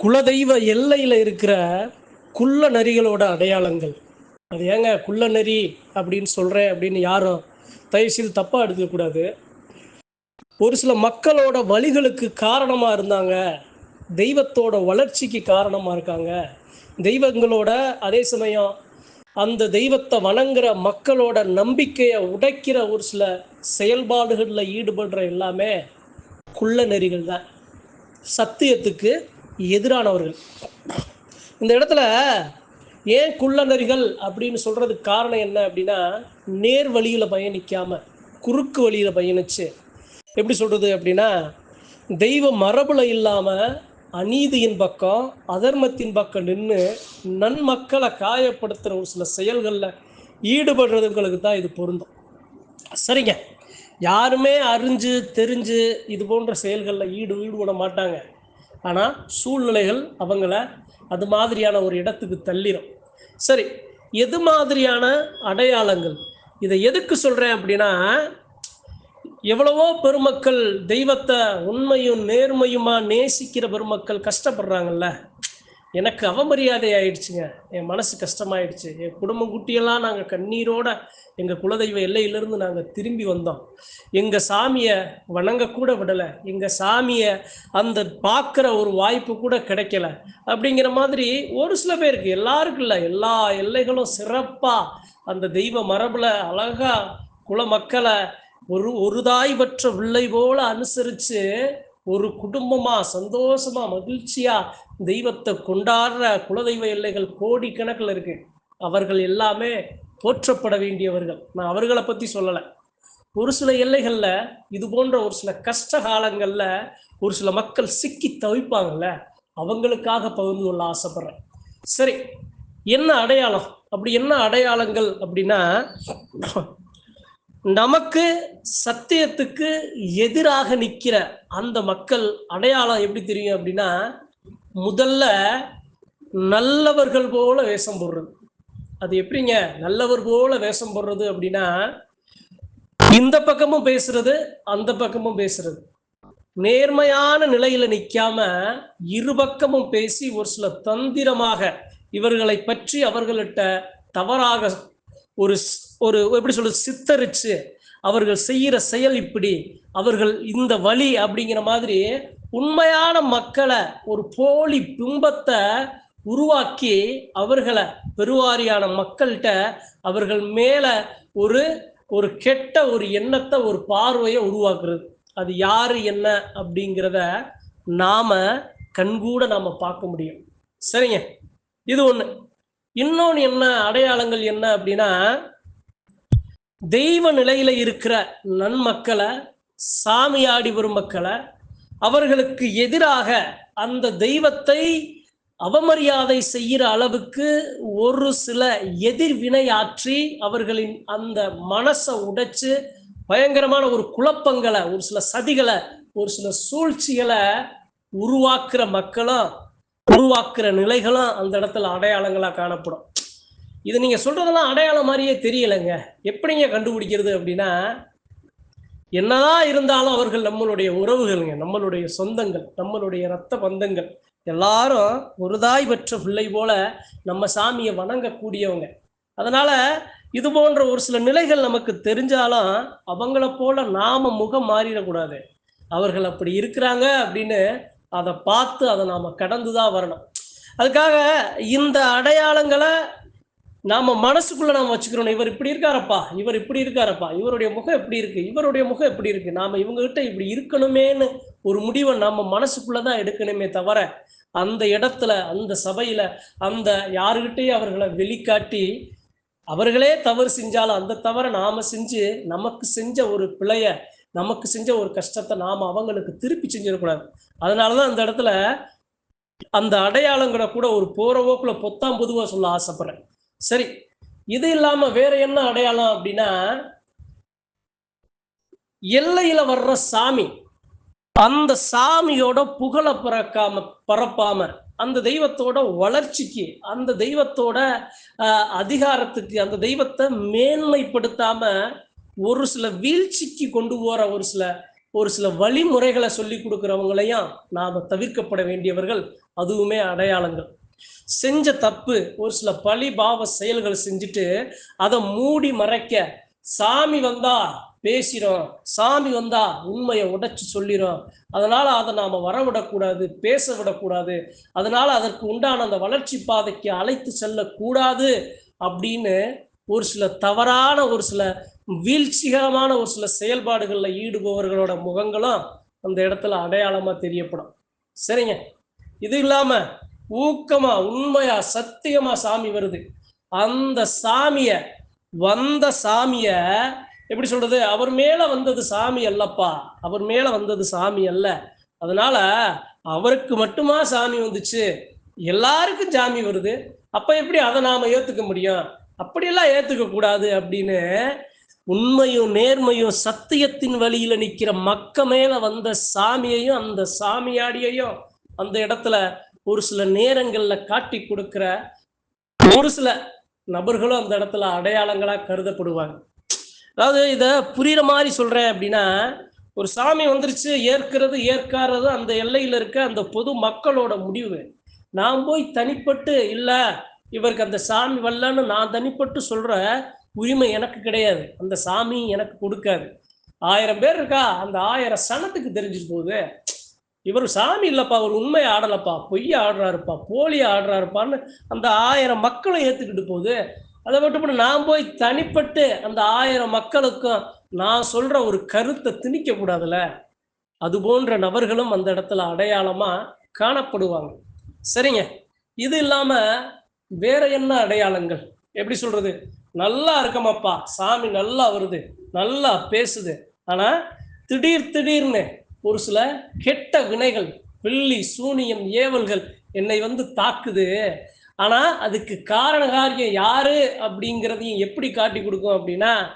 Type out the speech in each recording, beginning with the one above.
குலதெய்வ எல்லையில் இருக்கிற குள்ள நரிகளோட அடையாளங்கள். அது ஏங்க குள்ள நரி அப்படின்னு சொல்கிறேன் அப்படின்னு யாரும் தயவுசெய்து தப்பாக எடுக்கக்கூடாது ஒரு சில மக்களோட வழிகளுக்கு காரணமாக இருந்தாங்க. தெய்வத்தோட வளர்ச்சிக்கு காரணமாக இருக்காங்க. தெய்வங்களோட அதே சமயம் அந்த தெய்வத்தை வணங்குற மக்களோட நம்பிக்கையை உடைக்கிற ஒரு சில செயல்பாடுகளில் ஈடுபடுற எல்லாமே குள்ள நெறிகள் தான். சத்தியத்துக்கு எதிரானவர்கள். இந்த இடத்துல ஏன் குள்ள நெறிகள் அப்படின்னு சொல்கிறதுக்கு காரணம் என்ன அப்படின்னா நேர் வழியில் பயணிக்காமல் குறுக்கு வழியில் பயணிச்சு எப்படி சொல்கிறது அப்படின்னா தெய்வ மரபுல இல்லாமல் அநீதியின் பக்கம் அதர்மத்தின் பக்கம் நின்று நன்மக்களை காயப்படுத்துகிற ஒரு சில செயல்களில் ஈடுபடுறதுங்களுக்கு தான் இது பொருந்தும். சரிங்க. யாருமே அறிஞ்சு தெரிஞ்சு இது போன்ற செயல்களில் ஈடு ஈடுபட மாட்டாங்க. ஆனால் சூழ்நிலைகள் அவங்கள அது மாதிரியான ஒரு இடத்துக்கு தள்ளிடும் சரி எது மாதிரியான அடையாளங்கள்? இதை எதுக்கு சொல்கிறேன் அப்படின்னா எவ்வளவோ பெருமக்கள் தெய்வத்தை உண்மையும் நேர்மையுமா நேசிக்கிற பெருமக்கள் கஷ்டப்படுறாங்கல்ல. எனக்கு அவமரியாதை ஆயிடுச்சுங்க என் மனசு கஷ்டமாயிடுச்சு. என் குடும்பம் குட்டியெல்லாம் நாங்கள் கண்ணீரோட எங்கள் குலதெய்வ எல்லையிலிருந்து நாங்கள் திரும்பி வந்தோம். எங்கள் சாமியை வணங்கக்கூட விடலை. எங்கள் சாமியை அந்த பார்க்குற ஒரு வாய்ப்பு கூட கிடைக்கல. அப்படிங்கிற மாதிரி ஒரு சில பேருக்கு எல்லாருக்கும் இல்லை எல்லா எல்லைகளும் சிறப்பாக அந்த தெய்வ மரபில் அழகா குல மக்களை ஒரு ஒரு வில்லை போல அனுசரித்து ஒரு குடும்பமா சந்தோஷமா மகிழ்ச்சியா தெய்வத்தை கொண்டாடுற குலதெய்வ எல்லைகள் கோடிக்கணக்கில் இருக்கு. அவர்கள் எல்லாமே போற்றப்பட வேண்டியவர்கள். நான் அவர்களை பத்தி சொல்லலை. ஒரு சில எல்லைகள்ல இது போன்ற ஒரு சில கஷ்ட காலங்கள்ல ஒரு சில மக்கள் சிக்கி தவிப்பாங்கல்ல அவங்களுக்காக பகிர்ந்து கொள்ள ஆசைப்படுறேன். சரி என்ன அடையாளம்? அப்படி என்ன அடையாளங்கள் அப்படின்னா நமக்கு சத்தியத்துக்கு எதிராக நிற்கிற அந்த மக்கள் அடையாளம் எப்படி தெரியும் அப்படின்னா முதல்ல நல்லவர்கள் போல வேஷம் போடுறது. அது எப்படிங்க? நல்லவர் போல வேஷம் போடுறது அப்படின்னா இந்த பக்கமும் பேசுறது அந்த பக்கமும் பேசுறது. நேர்மையான நிலையில நிற்காம இருபக்கமும் பேசி ஒரு சில தந்திரமாக இவர்களை பற்றி அவர்கள்ட்ட தவறாக ஒரு ஸ்- ஒரு எப்படி சொல்றது சித்தரிச்சு அவர்கள் செய்கிற செயல் இப்படி. அவர்கள் இந்த வழி அப்படிங்கிற மாதிரி உண்மையான மக்களை ஒரு போலி பிம்பத்தை உருவாக்கி அவர்களை பெருவாரியான மக்கள்கிட்ட அவர்கள் மேல ஒரு ஒரு கெட்ட ஒரு எண்ணத்தை ஒரு பார்வையை உருவாக்குறது. அது யாரு என்ன அப்படிங்கிறத நாம கண்கூட நாம பார்க்க முடியும். சரிங்க? இது ஒன்று இன்னொன்று என்ன? அடையாளங்கள் என்ன அப்படின்னா தெய்வ நிலையில இருக்கிற நன்மக்களை சாமியாடி வரும் மக்களை அவர்களுக்கு எதிராக அந்த தெய்வத்தை அவமரியாதை செய்கிற அளவுக்கு ஒரு சில எதிர்வினையாற்றி அவர்களின் அந்த மனசை உடைச்சு பயங்கரமான ஒரு குழப்பங்களை ஒரு சில சதிகளை ஒரு சில சூழ்ச்சிகளை உருவாக்குற மக்களும் உருவாக்குற நிலைகளும் அந்த இடத்துல அடையாளங்களாக காணப்படும். இது நீங்கள் சொல்கிறதெல்லாம் அடையாளம் மாதிரியே தெரியலைங்க. எப்படிங்க கண்டுபிடிக்கிறது அப்படின்னா என்னதான் இருந்தாலும் அவர்கள் நம்மளுடைய உறவுகள்ங்க நம்மளுடைய சொந்தங்கள் நம்மளுடைய இரத்த பந்தங்கள் எல்லாரும் ஒரு தாய் பெற்ற பிள்ளை போல நம்ம சாமியை வணங்கக்கூடியவங்க. அதனால இது போன்ற ஒரு சில நிலைகள் நமக்கு தெரிஞ்சாலும் அவங்கள போல நாம முகம் மாறிடக்கூடாது. அவர்கள் அப்படி இருக்கிறாங்க அப்படின்னு அதை பார்த்து அதை நாம் கடந்து தான் வரணும். அதுக்காக இந்த அடையாளங்களை நாம மனசுக்குள்ள நாம வச்சுக்கிறோம் இவர் இப்படி இருக்காரப்பா இவர் இப்படி இருக்காரப்பா இவருடைய முகம் எப்படி இருக்கு இவருடைய முகம் எப்படி இருக்கு நாம இவங்க கிட்ட இப்படி இருக்கணுமேன்னு ஒரு முடிவை நம்ம மனசுக்குள்ளதான் எடுக்கணுமே தவிர அந்த இடத்துல அந்த சபையில அந்த யாருகிட்டயும் அவர்களை வெளிக்காட்டி அவர்களே தவறு செஞ்சாலும் அந்த தவறை நாம செஞ்சு நமக்கு செஞ்ச ஒரு பிழைய நமக்கு செஞ்ச ஒரு கஷ்டத்தை நாம அவங்களுக்கு திருப்பி செஞ்சிடக்கூடாது. அதனாலதான் அந்த இடத்துல அந்த அடையாளங்களை கூட ஒரு போறபோக்குல பொத்தாம் பொதுவா சொல்ல ஆசைப்படுறேன். சரி இது இல்லாம வேற என்ன அடையாளம் அப்படின்னா எல்லையில வர்ற சாமி அந்த சாமியோட புகழ பிறக்காம பரப்பாம அந்த தெய்வத்தோட வளர்ச்சிக்கு அந்த தெய்வத்தோட அதிகாரத்துக்கு அந்த தெய்வத்தை மேன்மைப்படுத்தாம ஒரு சில வீழ்ச்சிக்கு கொண்டு போற ஒரு சில ஒரு சில வழிமுறைகளை சொல்லி கொடுக்குறவங்களையும் நாம் தவிர்க்கப்பட வேண்டியவர்கள் அதுவுமே அடையாளங்கள். செஞ்ச தப்பு ஒரு சில பழி பாவ செயல்கள் செஞ்சுட்டு அதை மூடி மறைக்க சாமி வந்தா பேசிடும் சாமி வந்தா உண்மையை உடைச்சு சொல்லிடும் அதனால அதை நாம வரவிடக்கூடாது பேச விடக்கூடாது அதனால அதற்கு உண்டான அந்த வளர்ச்சி பாதைக்கு அழைத்து செல்லக்கூடாது அப்படின்னு ஒரு சில தவறான ஒரு சில வீழ்ச்சிகரமான ஒரு சில செயல்பாடுகளில் ஈடுபவர்களோட முகங்களும் அந்த இடத்துல அடையாளமாக தெரியப்படும். சரிங்க. இது இல்லாமல் ஊக்கமாக உண்மையாக சத்தியமாக சாமி வருது. அந்த சாமியை வந்த சாமியை எப்படி சொல்றது? அவர் மேல வந்தது சாமி அல்லப்பா. அவர் மேல வந்தது சாமி அல்ல. அதனால அவருக்கு மட்டுமா சாமி வந்துச்சு? எல்லாருக்கும் சாமி வருது. அப்ப எப்படி அதை நாம ஏத்துக்க முடியும்? அப்படியெல்லாம் ஏத்துக்க கூடாது அப்படின்னு உண்மையும் நேர்மையும் சத்தியத்தின் வழியில நிக்கிற மக்க மேல வந்த சாமியையும் அந்த சாமியாடியையும் அந்த இடத்துல ஒரு சில நேரங்கள்ல காட்டி கொடுக்கிற ஒரு சில நபர்களும் அந்த இடத்துல அடையாளங்களா கருதப்படுவாங்க. அதாவது இதை புரியுற மாதிரி சொல்றேன் அப்படின்னா ஒரு சாமி வந்துருச்சு ஏற்கிறது ஏற்காதது அந்த எல்லையில இருக்க அந்த பொது மக்களோட முடிவு. நான் போய் தனிப்பட்டு இல்ல இவருக்கு அந்த சாமி வரலன்னு நான் தனிப்பட்டு சொல்றேன் உரிமை எனக்கு கிடையாது. அந்த சாமி எனக்கு கொடுக்காது. ஆயிரம் பேர் இருக்கா? அந்த ஆயிரம் சனத்துக்கு தெரிஞ்சுட்டு போகுது இவர் சாமி இல்லைப்பா அவர் உண்மை ஆடலப்பா பொய்ய ஆடுறாருப்பா போலி ஆடுறாருப்பான்னு அந்த ஆயிரம் மக்களும் ஏற்றுக்கிட்டு போகுது அதை மட்டும் நான் போய் தனிப்பட்டு அந்த ஆயிரம் மக்களுக்கும் நான் சொல்ற ஒரு கருத்தை திணிக்க கூடாதுல்ல? அது போன்ற நபர்களும் அந்த இடத்துல அடையாளமா காணப்படுவாங்க. சரிங்க. இது இல்லாம வேற என்ன அடையாளங்கள்? எப்படி சொல்றது? நல்லா இருக்கமாப்பா. சாமி நல்லா வருது. நல்லா பேசுது. ஆனா திடீர் திடீர்னு ஒரு சில கெட்ட வினைகள் வெள்ளி சூனியம் ஏவல்கள் என்னை வந்து தாக்குது. ஆனா அதுக்கு காரண காரியம் யாரு அப்படிங்கிறதையும் எப்படி காட்டி கொடுக்கும் அப்படின்னா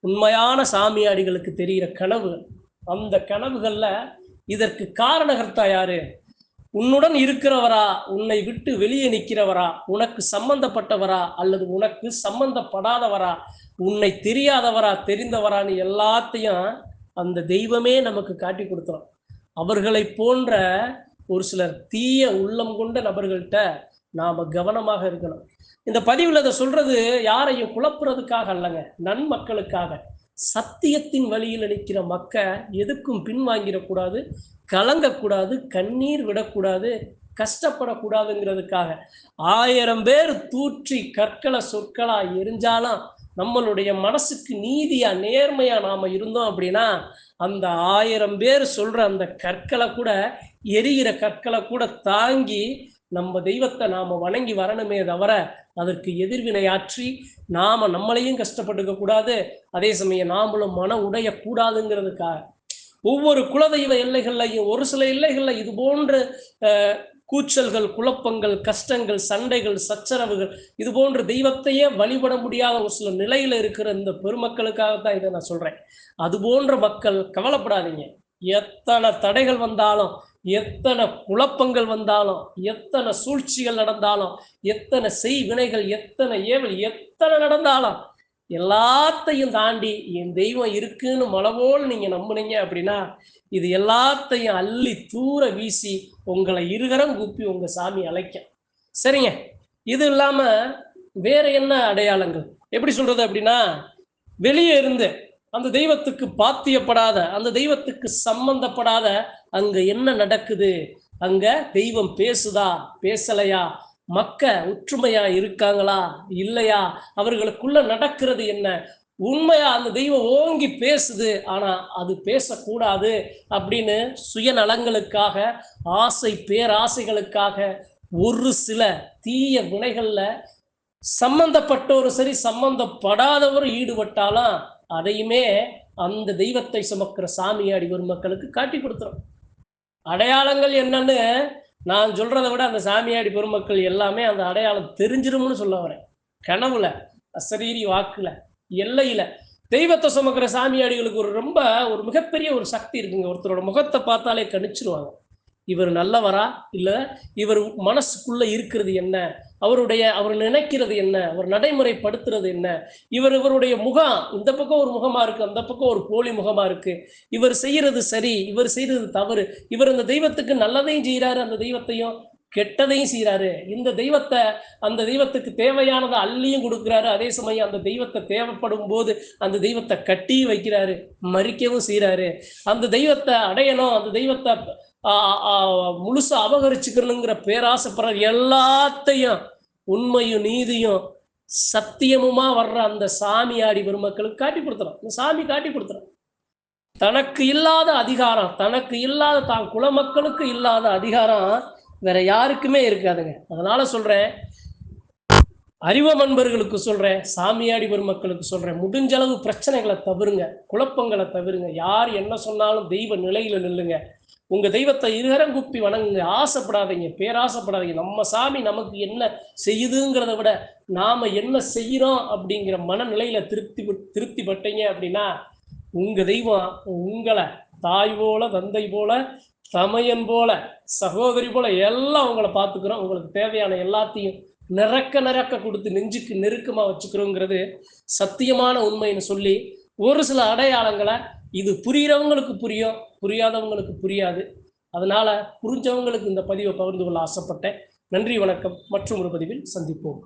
உண்மையான சாமியாடிகளுக்கு தெரிகிற கனவு. அந்த கனவுகள்ல இதற்கு காரணகர்த்தா யாரு? உன்னுடன் இருக்கிறவரா உன்னை விட்டு வெளியே நிற்கிறவரா உனக்கு சம்பந்தப்பட்டவரா அல்லது உனக்கு சம்பந்தப்படாதவரா உன்னை தெரியாதவரா தெரிந்தவரான்னு எல்லாத்தையும் அந்த தெய்வமே நமக்கு காட்டி கொடுத்துரும். அவர்களை போன்ற ஒரு சிலர் தீய உள்ளம் கொண்ட நபர்கள்ட்ட நாம கவனமாக இருக்கணும். இந்த பதிவில் அதை சொல்றது யாரையும் குழப்புறதுக்காக அல்லங்க நன்மக்களுக்காக. சத்தியத்தின் வழியில் நிற்கிற மக்க எதுக்கும் பின்வாங்கிடக்கூடாது கலங்கக்கூடாது கண்ணீர் விடக்கூடாது கஷ்டப்படக்கூடாதுங்கிறதுக்காக. ஆயிரம் பேர் தூற்றி கற்களை சொற்களா எரிஞ்சாலும் நம்மளுடைய மனசுக்கு நீதியா நேர்மையா நாம இருந்தோம் அப்படின்னா அந்த ஆயிரம் பேர் சொல்ற அந்த கற்களை கூட எரிகிற கற்களை கூட தாங்கி நம்ம தெய்வத்தை நாம வணங்கி வரணுமே தவிர அதற்கு எதிர்வினையாற்றி நாம நம்மளையும் கஷ்டப்பட்டுக்க கூடாது. அதே சமயம் நாமளும் மன உடைய கூடாதுங்கிறதுக்காக ஒவ்வொரு குலதெய்வ எல்லைகள்லையும் ஒரு சில எல்லைகளில் இது போன்ற கூச்சல்கள் குழப்பங்கள் கஷ்டங்கள் சண்டைகள் சச்சரவுகள் இது போன்ற தெய்வத்தையே வழிபட முடியாத ஒரு சில நிலையில இருக்கிற இந்த பெருமக்களுக்காக தான் இதை நான் சொல்றேன். அது போன்ற மக்கள் கவலைப்படாதீங்க. எத்தனை தடைகள் வந்தாலும் எத்தனை குழப்பங்கள் வந்தாலும் எத்தனை சூழ்ச்சிகள் நடந்தாலும் எத்தனை செய் வினைகள் எத்தனை ஏவல் எத்தனை நடந்தாலும் எல்லாத்தையும் தாண்டி என் தெய்வம் இருக்குன்னு மலபோல் நீங்க நம்புனீங்க அப்படின்னா இது எல்லாத்தையும் அள்ளி தூர வீசி உங்களை இருகரம் கூப்பி உங்க சாமி அழைக்க சரிங்க? இது இல்லாம வேற என்ன அடையாளங்கள்? எப்படி சொல்றது அப்படின்னா வெளியே இருந்து அந்த தெய்வத்துக்கு பாத்தியப்படாத அந்த தெய்வத்துக்கு சம்பந்தப்படாத அங்க என்ன நடக்குது? அங்க தெய்வம் பேசுதா? பேசலையா? மக்க ஒற்றுமையா இருக்காங்களா? இல்லையா? அவர்களுக்குள்ள நடக்கிறது என்ன? உண்மையா அந்த தெய்வம் ஓங்கி பேசுது ஆனா அது பேசக்கூடாது அப்படின்னு சுயநலங்களுக்காக ஆசை பேராசைகளுக்காக ஒரு சில தீய வினைகள்ல சம்பந்தப்பட்டவரும் சரி சம்பந்தப்படாதவரும் ஈடுபட்டாலும் அதையுமே அந்த தெய்வத்தை சுமக்கிற சாமியாடி ஒரு மக்களுக்கு காட்டி கொடுத்துரும். அடையாளங்கள் என்னன்னு நான் சொல்றதை விட அந்த சாமியாடி பெருமக்கள் எல்லாமே அந்த அடையாளம் தெரிஞ்சிரும்னு சொல்ல வரேன். கனவுல அசரீரி வாக்குல எல்லையில தெய்வத்தை சுமக்கிற சாமியாடிகளுக்கு ஒரு ரொம்ப ஒரு மிகப்பெரிய ஒரு சக்தி இருக்குங்க. ஒருத்தரோட முகத்தை பார்த்தாலே கணிச்சிருவாங்க. இவர் நல்லவரா? இல்ல இவர் மனசுக்குள்ள இருக்கிறது என்ன? அவருடைய அவர் நினைக்கிறது என்ன? அவர் நடைமுறைப்படுத்துறது என்ன? இவர் இவருடைய முகம் இந்த பக்கம் ஒரு முகமா இருக்கு அந்த பக்கம் ஒரு போலி முகமா இருக்கு. இவர் செய்யறது சரி இவர் செய்யறது தவறு. இவர் அந்த தெய்வத்துக்கு நல்லதையும் செய்யறாரு அந்த தெய்வத்தையும் கெட்டதையும் செய்கிறாரு இந்த தெய்வத்தை அந்த தெய்வத்துக்கு தேவையானதை அள்ளியும் கொடுக்குறாரு. அதே சமயம் அந்த தெய்வத்தை தேவைப்படும் போது அந்த தெய்வத்தை கட்டி வைக்கிறாரு மறிக்கவும் செய்கிறாரு அந்த தெய்வத்தை அடையணும் அந்த தெய்வத்தை முழுசா அபகரிச்சுக்கணுங்கிற பேராசைப்படுற எல்லாத்தையும் உண்மையும் நீதியும் சத்தியமுமா வர்ற அந்த சாமியாடி பெருமக்களுக்கு காட்டி கொடுத்துறோம் இந்த சாமி காட்டி கொடுத்துறோம் தனக்கு இல்லாத அதிகாரம் தனக்கு இல்லாத தான் குலமக்களுக்கு இல்லாத அதிகாரம் வேற யாருக்குமே இருக்காதுங்க. அதனால சொல்றேன் அறிவ நண்பர்களுக்கு சொல்றேன் சாமியாடி பெருமக்களுக்கு சொல்றேன் முடிஞ்சளவு பிரச்சனைகளை தவிருங்க குழப்பங்களை தவிருங்க. யார் என்ன சொன்னாலும் தெய்வ நிலையில நில்லுங்க. உங்க தெய்வத்தை இருகரம் குப்பி வணங்குங்க. ஆசைப்படாதீங்க. பேராசைப்படாதீங்க. நம்ம சாமி நமக்கு என்ன செய்யுதுங்கிறத விட நாம என்ன செய்யறோம் அப்படிங்கிற மனநிலையில திருப்தி திருப்தி பட்டீங்க அப்படின்னா உங்க தெய்வம் உங்களை தாய் போல தந்தை போல தமையன் போல சகோதரி போல எல்லாம் உங்களை பார்த்துக்கிறோம். உங்களுக்கு தேவையான எல்லாத்தையும் நிறக்க நிறக்க கொடுத்து நெஞ்சுக்கு நெருக்கமா வச்சுக்கிறோங்கிறது சத்தியமான உண்மைன்னு சொல்லி ஒரு சில அடையாளங்களை இது புரிகிறவங்களுக்கு புரியும் புரியாதவங்களுக்கு புரியாது. அதனால புரிஞ்சவங்களுக்கு இந்த பதிவை பகிர்ந்து கொள்ள ஆசைப்பட்டேன். நன்றி வணக்கம். மற்றும் ஒரு பதிவில் சந்திப்போம்.